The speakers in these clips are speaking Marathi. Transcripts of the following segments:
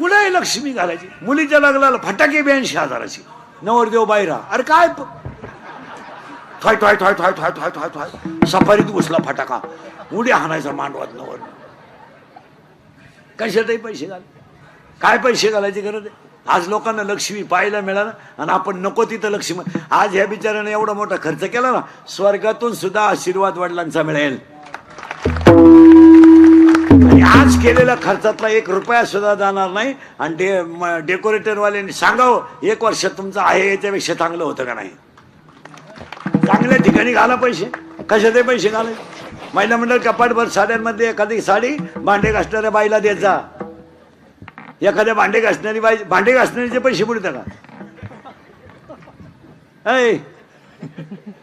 लक्ष्मी घालायची? मुलीच्या लग्नाला फटाके ब्याऐंशी हजाराची. नवरदेव बायरा अरे काय प- थाय थाय थाय थाय थाय थाय थाय सफारीत घुसला फटाका. उडी हाणायचा मांडवात नवर कशातही पैसे घाल. काय पैसे घालायची गरज आहे? आज लोकांना लक्ष्मी पाहायला मिळालं आणि आपण नको तिथं लक्ष्मी आज ह्या बिचाराने एवढा मोठा खर्च केला ना स्वर्गातून सुद्धा आशीर्वाद वडिलांचा मिळेल. आणि आज केलेल्या खर्चातला एक रुपया सुद्धा जाणार नाही. आणि डे डेकोरेटरवाल्यांनी सांगावं एक वर्ष तुमचं आहे याच्यापेक्षा चांगलं होतं का नाही? चांगल्या ठिकाणी घाला पैसे. कशाचे पैसे घाले महिला मंडळ कपाटभर साड्यांमध्ये एखादी साडी भांडे घासणाऱ्या बाईला देत जा. एखाद्या भांडे घासणारी बाई भांडे घासणारीचे पैसे पुढे का? ऐ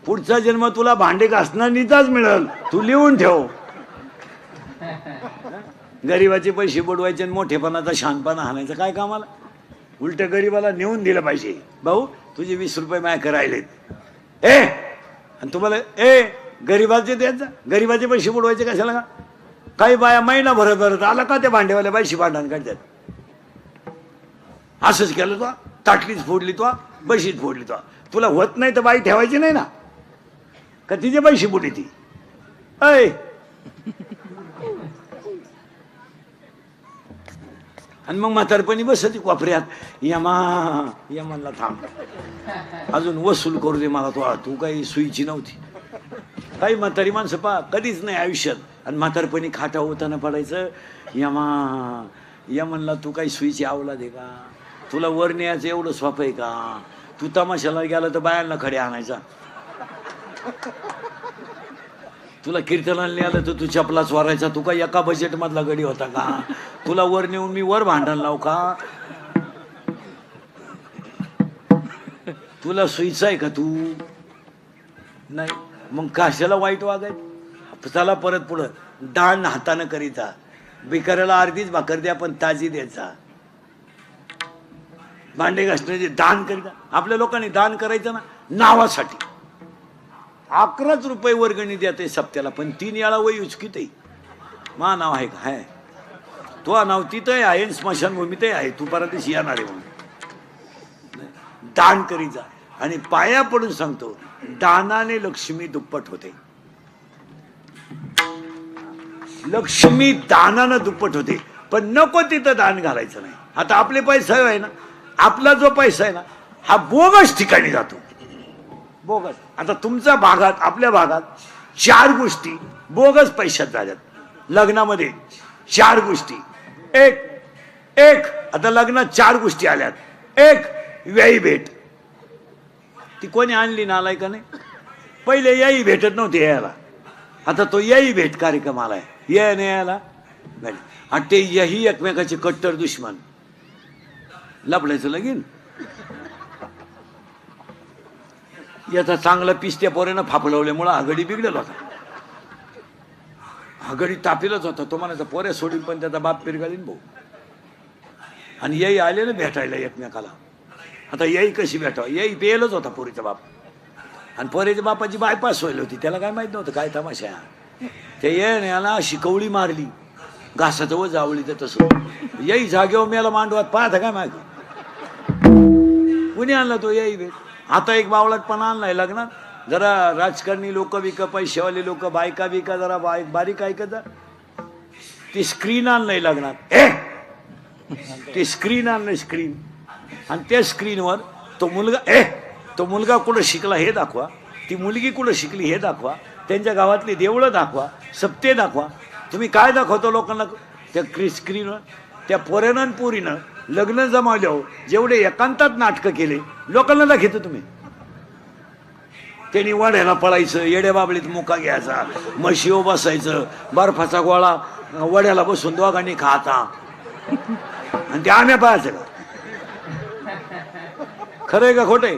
पुढचा जन्म तुला भांडे घासणारीचाच मिळेल. तू लिहून ठेव. गरीबाचे पैसे बुडवायचे आणि मोठेपणाचा शानपणा हाणायचं काय कामाला? उलट गरीबाला नेऊन दिलं पाहिजे. भाऊ तुझे वीस रुपये माझ्या राहिलेत. ए! आणि तुम्हाला ए गरीबाचे द्यायचं गरिबाचे गरीबाचे पैसे बुडवायचे कशाला? का काही बाया महिना भरत भरत आला का त्या भांडेवाल्या बाईशी भांडण काढतात असंच केलं तो. ताटलीच फोडली तो. बशीच फोडली तो. तुला होत नाही तर बाई ठेवायची नाही ना? का तिचे पैसे बुडी ती ऐ! आणि मग म्हातारपणी बसती कोपऱ्यात. यमा यमानला थांब. अजून वसूल करू दे मला तो. तू काही सुईची नव्हती. काही म्हातारी माणसं पा कधीच नाही आयुष्यात. आणि म्हातारपणी खाटा होताना पडायचं. यमा यमनला तू काही सुईची आवला दे का? तुला वर न्यायचं एवढं स्वाप आहे का? तू तमाशाला गेला तर बायांना खडे आणायचा. तुला कीर्तनाला नाही आलं तर तू चपलाच वारायचा. तू का एका बजेटमधला गडी होता का? तुला वर नेऊन मी वर भांडण लाव का? तुला सुईचा आहे का तू? नाही. मग कशाला वाईट वागाय चला परत पुढं. दान हातानं करीता. भिकाऱ्याला अर्धीच भाकर द्या पण ताजी द्यायचा. भांडे घासण्याचे दान करीता. आपल्या लोकांनी दान करायचं ना? नावासाठी. अकराच रुपये वर्गणी देते सप्त्याला पण तीन याळा वय उचकीत मा नाव आहे का? हाय. तो नाव तिथंही आहे स्मशानभूमीतही आहे. तू परदेश येणार आहे म्हणून. दान करी जा. आणि पाया पडून सांगतो दानाने लक्ष्मी दुप्पट होते. लक्ष्मी दानानं दुप्पट होते पण नको तिथं दान घालायचं नाही. आता आपले पैसा आहे ना आपला जो पैसा आहे ना हा बोगस ठिकाणी जातो. बोगस. आता तुमच्या भागात आपल्या भागात चार गोष्टी बोगस पैशात झाल्यात. लग्नामध्ये चार गोष्टी. एक एक आता लग्नात चार गोष्टी आल्यात. एक व्ययी भेट. ती कोणी आणली ना आलाय का नाही? पहिले याही भेटत नव्हते यायला. आता तो याही भेट कार्यक्रम आलाय. ये नाही यायला. भेट आणि ते यही एकमेकाचे कट्टर दुश्मन. लपडायचं लगीन. याचा चांगला पिस्त्या पोऱ्यानं फापलवल्यामुळं आघाडी बिघडेल होता. आघाडी तापेलच होता. तो म्हणायचा पोऱ्या सोडीन पण त्याचा बाप पिरगाळीन भाऊ. आणि याई आले ना भेटायला एकमेकाला. आता याई कशी भेटावं? याई पेलच होता पोरीचा बाप. आणि पोरीच्या बापाची बायपास व्हायला होती. त्याला काय माहीत नव्हतं काय तमाशा ते ये याला शिकवली मारली. घासाचं व जावळी तर तसं येई जागेवर मेला मांडवात पाहता काय माहिती? कुणी आणला तो याई भेट आता एक बावळटपणा आणलाय लग्नात? जरा राजकारणी लोक विक पैसेवाले लोक बायका बिका जरा बाय बारीक ऐकत ती स्क्रीन आणलंय लग्नात. ए? ते स्क्रीन आणलंय स्क्रीन आणि त्या स्क्रीनवर तो मुलगा ए? तो मुलगा कुठं शिकला हे दाखवा. ती मुलगी कुठं शिकली हे दाखवा. त्यांच्या गावातली देवळं दाखवा. सप्ते दाखवा. तुम्ही काय दाखवतो लोकांना? त्या क्री स्क्रीनवर त्या पोऱ्यानं आणि पोरीनं लग्न जमावल्यावर जेवढे एकांतात नाटकं केले लोकांना दाखवतो तुम्ही. त्यांनी वड्याला पळायचं येड्या बाबळीत मुका घ्यायचा म्हशीव बसायचं बर्फाचा गोळा वड्याला बसून दोघांनी खाता. आणि ते आम्या पाहायचं खरं आहे का खोटंय?